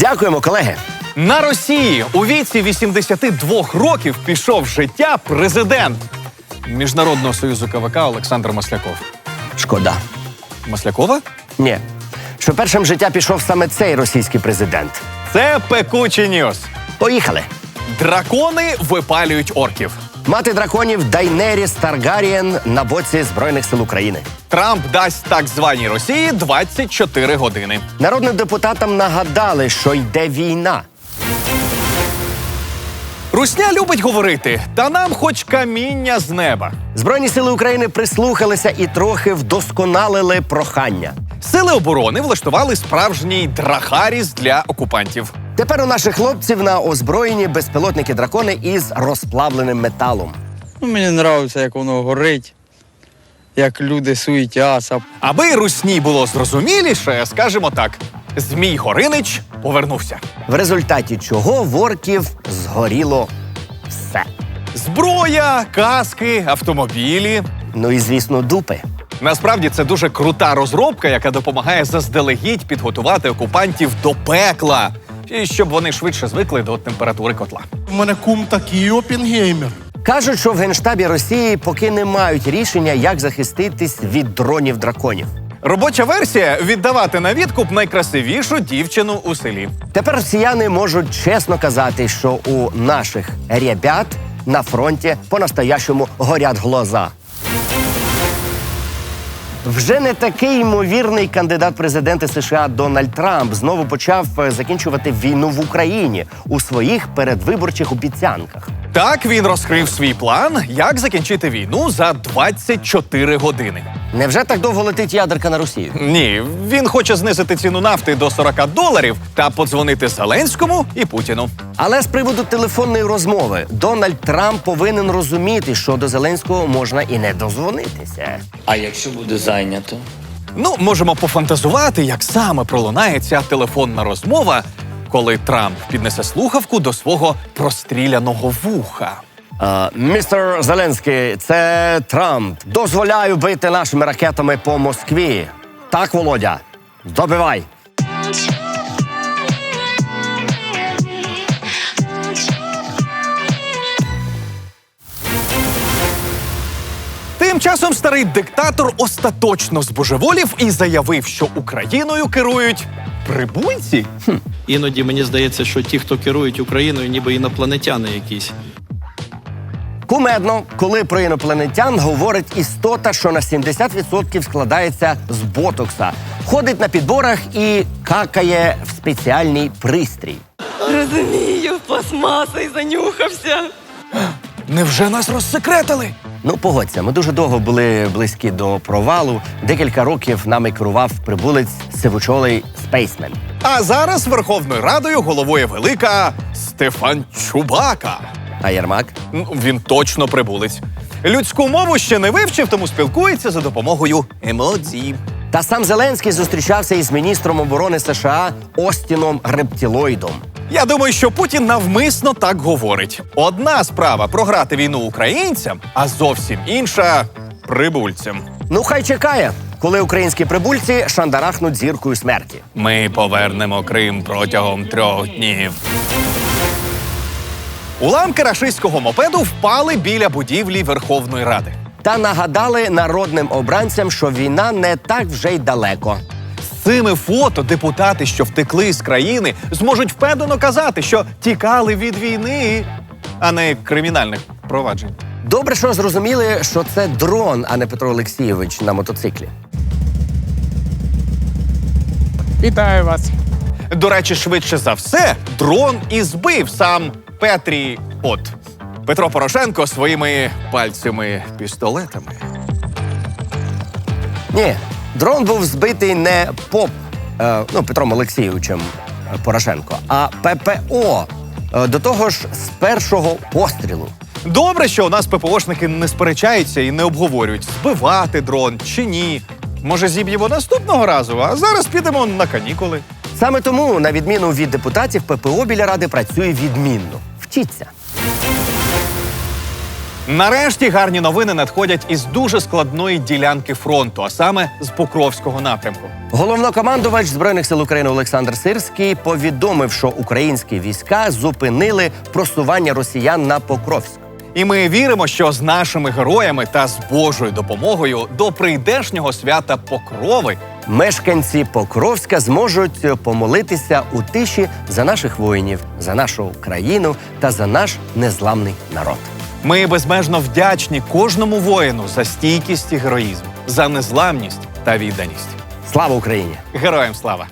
Дякуємо, колеги. На Росії у віці 82 років пішов з життя президент Міжнародного союзу КВК Олександр Масляков. Шкода. Маслякова? Ні. Що першим в життя пішов саме цей російський президент. Це пекучі ньюс. Поїхали. Дракони випалюють орків. Мати драконів Дайнеріс Таргарієн на боці Збройних сил України. Трамп дасть так званій Росії 24 години. Народним депутатам нагадали, що йде війна. Русня любить говорити, та нам хоч каміння з неба. Збройні сили України прислухалися і трохи вдосконалили прохання. Сили оборони влаштували справжній драхаріс для окупантів. Тепер у наших хлопців на озброєнні безпілотники дракони із розплавленим металом. Ну, мені подобається, як воно горить, як люди суетяться. Аби русні було зрозуміліше, скажемо так: Змій Горинич повернувся. В результаті чого в орків згоріло все. Зброя, каски, автомобілі. Ну і звісно, дупи. Насправді це дуже крута розробка, яка допомагає заздалегідь підготувати окупантів до пекла, і щоб вони швидше звикли до температури котла. У мене кум такий опінгеймер. Кажуть, що в генштабі Росії поки не мають рішення, як захиститись від дронів драконів. Робоча версія віддавати на відкуп найкрасивішу дівчину у селі. Тепер росіяни можуть чесно казати, що у наших ребят на фронті по-настоящому горять глаза. Вже не такий ймовірний кандидат президенти США Дональд Трамп знову почав е, закінчувати війну в Україні у своїх передвиборчих обіцянках. Так він розкрив свій план, як закінчити війну за 24 години. Невже так довго летить ядерка на Росію? Ні, він хоче знизити ціну нафти до 40 доларів та подзвонити Зеленському і Путіну. Але з приводу телефонної розмови Дональд Трамп повинен розуміти, що до Зеленського можна і не дозвонитися. А якщо буде зайнято? Ну, можемо пофантазувати, як саме пролунає ця телефонна розмова, коли Трамп піднесе слухавку до свого простріляного вуха. Е, Містер Зеленський, це Трамп. Дозволяю бити нашими ракетами по Москві. Так, Володя, добивай. Тим часом старий диктатор остаточно збожеволів і заявив, що Україною керують прибульці. Іноді мені здається, що ті, хто керують Україною, ніби інопланетяни якісь. Кумедно, коли про інопланетян говорить істота, що на 70% складається з ботокса, ходить на підборах і какає в спеціальний пристрій. Розумію, пластмасою занюхався. Невже нас розсекретили? Ну, погодься, ми дуже довго були близькі до провалу. Декілька років нами керував прибулець сивучолий спейсмен. А зараз Верховною Радою головує велика Стефан Чубака. А Єрмак? Ну, Він точно прибулець. Людську мову ще не вивчив, тому спілкується за допомогою емоцій. Та сам Зеленський зустрічався із міністром оборони США Остіном Рептілоїдом. Я думаю, що Путін навмисно так говорить. Одна справа програти війну українцям, а зовсім інша прибульцям. Ну, хай чекає, коли українські прибульці шандарахнуть зіркою смерті. Ми повернемо Крим протягом трьох днів. Уламки рашистського мопеду впали біля будівлі Верховної Ради. Та нагадали народним обранцям, що війна не так вже й далеко. З цими фото депутати, що втекли з країни, зможуть впевнено казати, що тікали від війни, а не кримінальних проваджень. Добре, що зрозуміли, що це дрон, а не Петро Олексійович на мотоциклі. Вітаю вас. До речі, швидше за все, дрон і збив сам Петрі. От Петро Порошенко своїми пальцями пістолетами. Ні, дрон був збитий не поп е, ну, Петром Олексійовичем Порошенко, а ППО. Е, до того ж, з першого пострілу. Добре, що у нас ППОшники не сперечаються і не обговорюють, збивати дрон чи ні. Може, зіб'ємо наступного разу, а зараз підемо на канікули. Саме тому, на відміну від депутатів, ППО біля ради працює відмінно. Вчіться. Нарешті гарні новини надходять із дуже складної ділянки фронту, а саме з Покровського напрямку. Головнокомандувач збройних сил України Олександр Сирський повідомив, що українські війська зупинили просування росіян на Покровськ. І ми віримо, що з нашими героями та з Божою допомогою до прийдешнього свята Покрови Мешканці Покровська зможуть помолитися у тиші за наших воїнів, за нашу країну та за наш незламний народ. ми безмежно вдячні кожному воїну за стійкість і героїзм, за незламність та відданість. Слава Україні! Героям слава!